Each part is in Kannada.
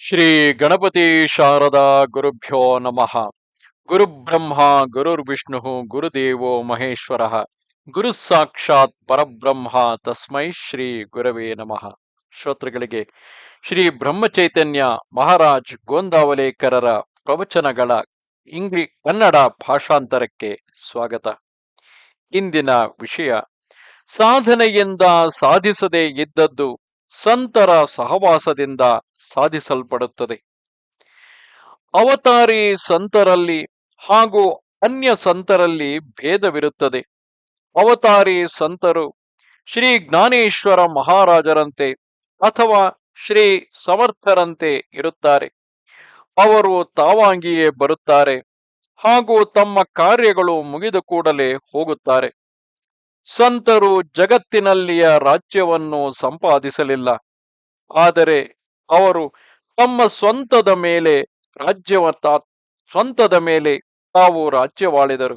ಶ್ರೀ ಗಣಪತಿ ಶಾರದಾ ಗುರುಭ್ಯೋ ನಮಃ. ಗುರುಬ್ರಹ್ಮ ಗುರುರ್ವಿಷ್ಣು ಗುರುದೇವೋ ಮಹೇಶ್ವರ. ಗುರು ಸಾಕ್ಷಾತ್ ಪರಬ್ರಹ್ಮ, ತಸ್ಮೈ ಶ್ರೀ ಗುರವೇ ನಮಃ. ಶ್ರೋತೃಗಳಿಗೆ, ಶ್ರೀ ಬ್ರಹ್ಮಚೈತನ್ಯ ಮಹಾರಾಜ್ ಗೋಂದಾವಲೇಕರರ ಪ್ರವಚನಗಳ ಇಂಗ್ಲಿ, ಕನ್ನಡ ಭಾಷಾಂತರಕ್ಕೆ ಸ್ವಾಗತ. ಇಂದಿನ ವಿಷಯ, ಸಾಧನೆಯಿಂದ ಸಾಧಿಸದೇ ಇದ್ದದ್ದು ಸಂತರ ಸಹವಾಸದಿಂದ ಸಾಧಿಸಲ್ಪಡುತ್ತದೆ. ಅವತಾರಿ ಸಂತರಲ್ಲಿ ಹಾಗೂ ಅನ್ಯ ಸಂತರಲ್ಲಿ ಭೇದವಿರುತ್ತದೆ. ಅವತಾರಿ ಸಂತರು ಶ್ರೀ ಜ್ಞಾನೇಶ್ವರ ಮಹಾರಾಜರಂತೆ ಅಥವಾ ಶ್ರೀ ಸಮರ್ಥರಂತೆ ಇರುತ್ತಾರೆ. ಅವರು ತಾವಾಗಿಯೇ ಬರುತ್ತಾರೆ ಹಾಗೂ ತಮ್ಮ ಕಾರ್ಯಗಳು ಮುಗಿದ ಕೂಡಲೇ ಹೋಗುತ್ತಾರೆ. ಸಂತರು ಜಗತ್ತಿನಲ್ಲಿಯ ರಾಜ್ಯವನ್ನು ಸಂಪಾದಿಸಲಿಲ್ಲ. ಆದರೆ ಅವರು ತಮ್ಮ ಸ್ವಂತದ ಮೇಲೆ ರಾಜ್ಯವ ಸ್ವಂತದ ಮೇಲೆ ತಾವು ರಾಜ್ಯವಾಳಿದರು.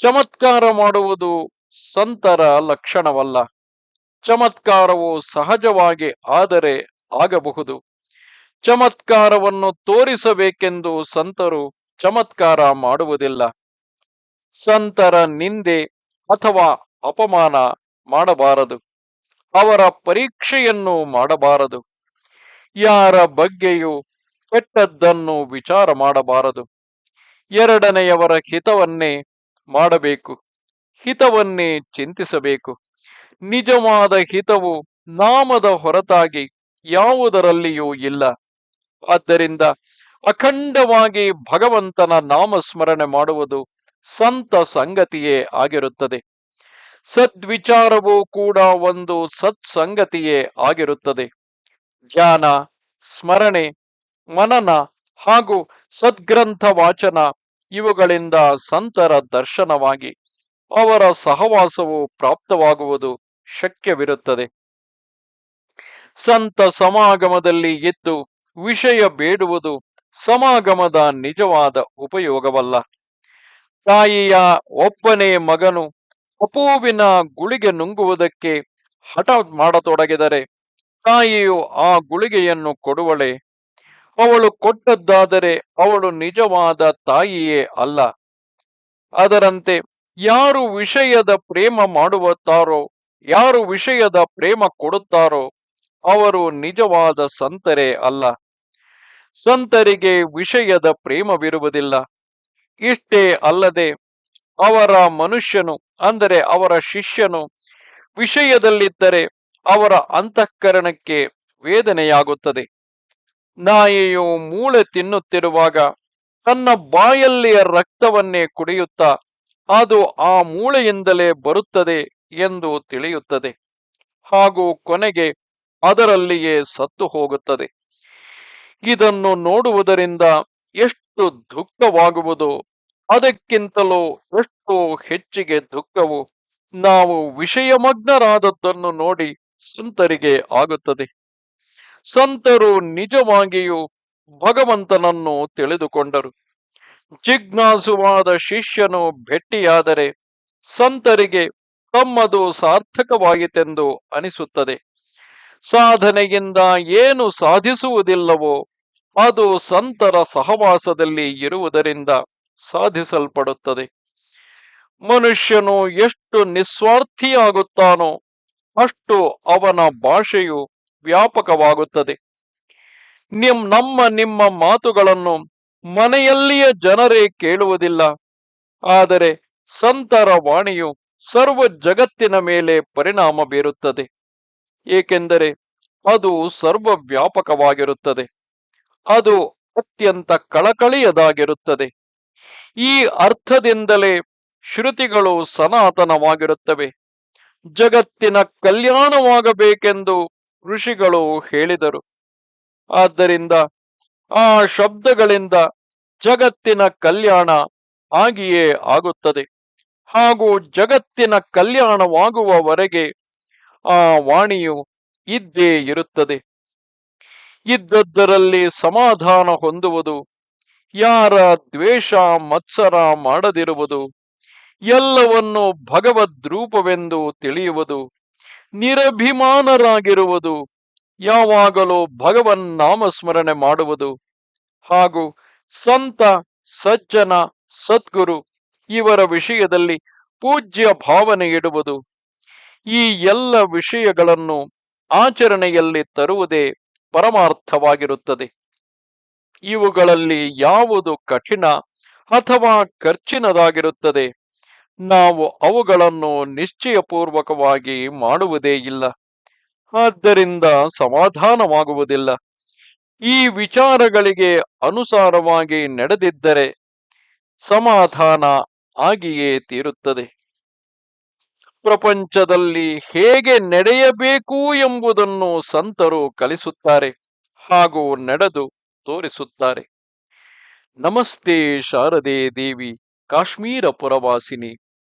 ಚಮತ್ಕಾರ ಮಾಡುವುದು ಸಂತರ ಲಕ್ಷಣವಲ್ಲ. ಚಮತ್ಕಾರವು ಸಹಜವಾಗಿ ಆದರೆ ಆಗಬಹುದು. ಚಮತ್ಕಾರವನ್ನು ತೋರಿಸಬೇಕೆಂದು ಸಂತರು ಚಮತ್ಕಾರ ಮಾಡುವುದಿಲ್ಲ. ಸಂತರ ನಿಂದೆ ಅಥವಾ ಅಪಮಾನ ಮಾಡಬಾರದು. ಅವರ ಪರೀಕ್ಷೆಯನ್ನು ಮಾಡಬಾರದು. ಯಾರ ಬಗ್ಗೆಯೂ ಕೆಟ್ಟದ್ದನ್ನು ವಿಚಾರ ಮಾಡಬಾರದು. ಎರಡನೆಯವರ ಹಿತವನ್ನೇ ಮಾಡಬೇಕು. ಹಿತವನ್ನೇ ಚಿಂತಿಸಬೇಕು. ನಿಜವಾದ ಹಿತವು ನಾಮದ ಹೊರತಾಗಿ ಯಾವುದರಲ್ಲಿಯೂ ಇಲ್ಲ. ಆದ್ದರಿಂದ ಅಖಂಡವಾಗಿ ಭಗವಂತನ ನಾಮಸ್ಮರಣೆ ಮಾಡುವುದು ಸಂತ ಸಂಗತಿಯೇ ಆಗಿರುತ್ತದೆ. ಸದ್ವಿಚಾರವೂ ಕೂಡ ಒಂದು ಸತ್ಸಂಗತಿಯೇ ಆಗಿರುತ್ತದೆ. ಧ್ಯಾನ ಸ್ಮರಣೆ, ಮನನ ಹಾಗೂ ಸದ್ಗ್ರಂಥ ವಾಚನ ಇವುಗಳಿಂದ ಸಂತರ ದರ್ಶನವಾಗಿ ಅವರ ಸಹವಾಸವು ಪ್ರಾಪ್ತವಾಗುವುದು ಶಕ್ಯವಿರುತ್ತದೆ. ಸಂತ ಸಮಾಗಮದಲ್ಲಿ ಇದ್ದು ವಿಷಯ ಬೇಡುವುದು ಸಮಾಗಮದ ನಿಜವಾದ ಉಪಯೋಗವಲ್ಲ. ತಾಯಿಯ ಒಬ್ಬನೇ ಮಗನು ಅಪೂವಿನ ಗುಳಿಗೆ ನುಂಗುವುದಕ್ಕೆ ಹಠ ಮಾಡತೊಡಗಿದರೆ, ತಾಯಿಯು ಆ ಗುಳಿಗೆಯನ್ನು ಕೊಡುವಳೆ. ಅವಳು ಕೊಟ್ಟದ್ದಾದರೆ ಅವಳು ನಿಜವಾದ ತಾಯಿಯೇ ಅಲ್ಲ. ಅದರಂತೆ ಯಾರು ವಿಷಯದ ಪ್ರೇಮ ಮಾಡುವತ್ತಾರೋ, ಯಾರು ವಿಷಯದ ಪ್ರೇಮ ಕೊಡುತ್ತಾರೋ, ಅವರು ನಿಜವಾದ ಸಂತರೇ ಅಲ್ಲ. ಸಂತರಿಗೆ ವಿಷಯದ ಪ್ರೇಮವಿರುವುದಿಲ್ಲ. ಇಷ್ಟೇ ಅಲ್ಲದೆ ಅವರ ಮನುಷ್ಯನು ಅಂದರೆ ಅವರ ಶಿಷ್ಯನು ವಿಷಯದಲ್ಲಿದ್ದರೆ ಅವರ ಅಂತಃಕರಣಕ್ಕೆ ವೇದನೆಯಾಗುತ್ತದೆ. ನಾಯಿಯು ಮೂಳೆ ತಿನ್ನುತ್ತಿರುವಾಗ ತನ್ನ ಬಾಯಲ್ಲಿಯ ರಕ್ತವನ್ನೇ ಕುಡಿಯುತ್ತಾ ಅದು ಆ ಮೂಳೆಯಿಂದಲೇ ಬರುತ್ತದೆ ಎಂದು ತಿಳಿಯುತ್ತದೆ. ಹಾಗೂ ಕೊನೆಗೆ ಅದರಲ್ಲಿಯೇ ಸತ್ತು ಹೋಗುತ್ತದೆ. ಇದನ್ನು ನೋಡುವುದರಿಂದ ಎಷ್ಟು ದುಃಖವಾಗುವುದು, ಅದಕ್ಕಿಂತಲೂ ಎಷ್ಟು ಹೆಚ್ಚಿಗೆ ದುಃಖವು ನಾವು ವಿಷಯಮಗ್ನರಾದದ್ದನ್ನು ನೋಡಿ ಸಂತರಿಗೆ ಆಗುತ್ತದೆ. ಸಂತರು ನಿಜವಾಗಿಯೂ ಭಗವಂತನನ್ನು ತಿಳಿದುಕೊಂಡರು. ಜಿಜ್ಞಾಸುವಾದ ಶಿಷ್ಯನು ಭೆಟ್ಟಿಯಾದರೆ ಸಂತರಿಗೆ ತಮ್ಮದು ಸಾರ್ಥಕವಾಯಿತೆಂದು ಅನಿಸುತ್ತದೆ. ಸಾಧನೆಯಿಂದ ಏನು ಸಾಧಿಸುವುದಿಲ್ಲವೋ ಅದು ಸಂತರ ಸಹವಾಸದಲ್ಲಿ ಇರುವುದರಿಂದ ಸಾಧಿಸಲ್ಪಡುತ್ತದೆ. ಮನುಷ್ಯನು ಎಷ್ಟು ನಿಸ್ವಾರ್ಥಿಯಾಗುತ್ತಾನೋ ಅಷ್ಟು ಅವನ ಭಾಷೆಯು ವ್ಯಾಪಕವಾಗುತ್ತದೆ. ನಿಮ್, ನಮ್ಮ, ನಿಮ್ಮ ಮಾತುಗಳನ್ನು ಮನೆಯಲ್ಲಿಯ ಜನರೇ ಕೇಳುವುದಿಲ್ಲ. ಆದರೆ ಸಂತರ ವಾಣಿಯು ಸರ್ವ ಜಗತ್ತಿನ ಮೇಲೆ ಪರಿಣಾಮ ಬೀರುತ್ತದೆ. ಏಕೆಂದರೆ ಅದು ಸರ್ವ ವ್ಯಾಪಕವಾಗಿರುತ್ತದೆ ಅದು ಅತ್ಯಂತ ಕಳಕಳಿಯದಾಗಿರುತ್ತದೆ. ಈ ಅರ್ಥದಿಂದಲೇ ಶ್ರುತಿಗಳು ಸನಾತನವಾಗಿರುತ್ತವೆ. ಜಗತ್ತಿನ ಕಲ್ಯಾಣವಾಗಬೇಕೆಂದು ಋಷಿಗಳು ಹೇಳಿದರು. ಆದ್ದರಿಂದ ಆ ಶಬ್ದಗಳಿಂದ ಜಗತ್ತಿನ ಕಲ್ಯಾಣ ಆಗಿಯೇ ಆಗುತ್ತದೆ. ಹಾಗೂ ಜಗತ್ತಿನ ಕಲ್ಯಾಣವಾಗುವವರೆಗೆ ಆ ವಾಣಿಯು ಇದ್ದೇ ಇರುತ್ತದೆ. ಇದ್ದದ್ದರಲ್ಲಿ ಸಮಾಧಾನ ಹೊಂದುವುದು, ಯಾರ ದ್ವೇಷ ಮತ್ಸರ ಮಾಡದಿರುವುದು ಎಲ್ಲವನ್ನು ಭಗವದ್ ರೂಪವೆಂದು ತಿಳಿಯುವುದು, ನಿರಭಿಮಾನರಾಗಿರುವುದು, ಯಾವಾಗಲೂ ಭಗವನ್ ನಾಮಸ್ಮರಣೆ ಮಾಡುವುದು ಹಾಗೂ ಸಂತ, ಸಜ್ಜನ, ಸದ್ಗುರು ಇವರ ವಿಷಯದಲ್ಲಿ ಪೂಜ್ಯ ಭಾವನೆ ಇಡುವುದು. ಈ ಎಲ್ಲ ವಿಷಯಗಳನ್ನು ಆಚರಣೆಯಲ್ಲಿ ತರುವುದೇ ಪರಮಾರ್ಥವಾಗಿರುತ್ತದೆ. ಇವುಗಳಲ್ಲಿ ಯಾವುದು ಕಠಿಣ ಅಥವಾ ಖರ್ಚಿನದಾಗಿರುತ್ತದೆ ನಾವು ಅವುಗಳನ್ನು ನಿಶ್ಚಯಪೂರ್ವಕವಾಗಿ ಮಾಡುವುದೇ ಇಲ್ಲ. ಆದ್ದರಿಂದ ಸಮಾಧಾನವಾಗುವುದಿಲ್ಲ. ಈ ವಿಚಾರಗಳಿಗೆ ಅನುಸಾರವಾಗಿ ನಡೆದಿದ್ದರೆ ಸಮಾಧಾನ ಆಗಿಯೇ ತೀರುತ್ತದೆ. ಪ್ರಪಂಚದಲ್ಲಿ ಹೇಗೆ ನಡೆಯಬೇಕು ಎಂಬುದನ್ನು ಸಂತರು ಕಲಿಸುತ್ತಾರೆ ಹಾಗೂ ನಡೆದು ತೋರಿಸುತ್ತಾರೆ. ನಮಸ್ತೆ ಶಾರದೆ ದೇವಿ, ಕಾಶ್ಮೀರ ಪುರವಾಸಿನಿ.